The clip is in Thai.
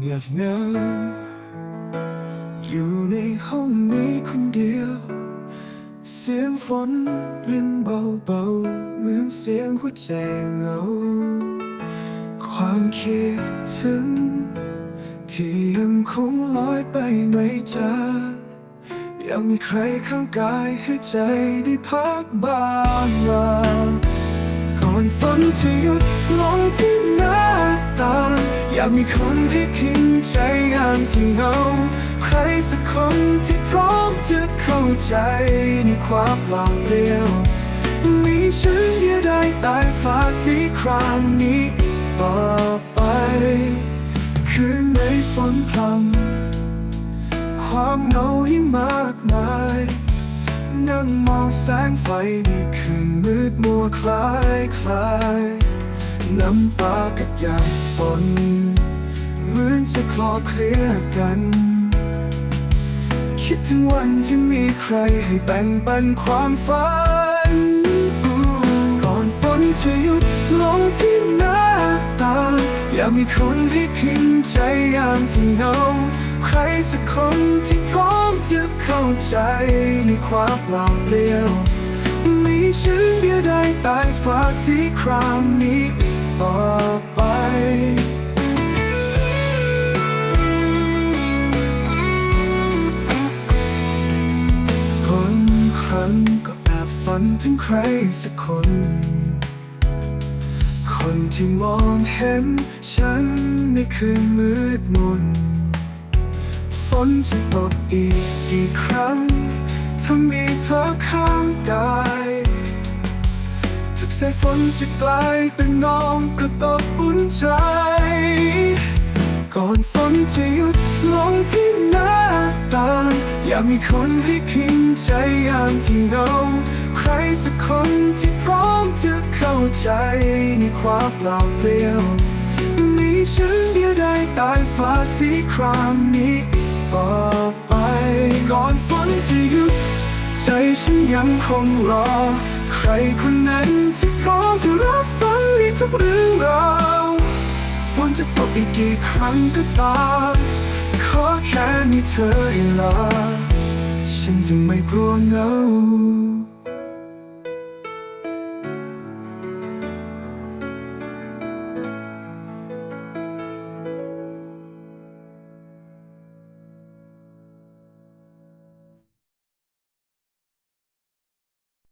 เงียบเหงาอยู่ในห้องนี้คนเดียว เสียงฝนรินเบาๆเหมือนเสียงหัวใจเหงา ความคิดถึง ที่ยังคงลอยไปไม่จางยังมีใครข้างกายให้ใจได้พักบ้างก่อนฝนจะหยุดลงที่ไหนากมีคนให้พิงใจยามที่เหงา ใครสักคนที่พร้อมจะเข้าใจในความเปล่าเปลี่ยว มีฉันเดียวได้ใต้ฟ้าสีครามนี้ต่อไป คืนในฝนพรำความเหงายิ่มากมายนั่งมองแสงไฟในคืนมืดมัวคล้ายคลาย น้ำตากับหยาดฝนเหมือนจะคลอเคลียกัน คิดถึงวันที่มีใครให้แบ่งปันความฝัน ก่อนฝนจะหยุดลงที่หน้าตา อยากมีคนให้พิงใจยามที่เหงาใครสักคนที่พร้อมจะเข้าใจในความเปล่าเปลี่ยว มีฉันเดียวได้ใต้ฟ้าสีครามนี้ ต่อไป คนครั้งก็แอบฝันถึงใครสักคน คนที่มองเห็นฉันในคืนมืดมน ฝนจะตกอีกกี่ครั้งถ้ามีเธอข้างกายทุก สายฝนจะกลายเป็นน้องกระตกอุ่นใจ ก่อนฝนจะหยุดลงที่หน้าต่างอยากมีคนให้พิงใจยามที่เหงาใครสักคนที่พร้อมจะเข้าใจในความเปล่าเปลี่ยวมีฉันเดียวได้ใต้ฟ้าสีครามนี้ต่อไป ก่อนฝนจะหยุดใจฉันยังคงรอ ใครคนนั้นที่พร้อมจะรับฟังในทุกเรื่องราวฝนจะตกอีกกี่ครั้งก็ตามขอแค่มีเธอให้ลาฉันจะไม่กลัวเหงา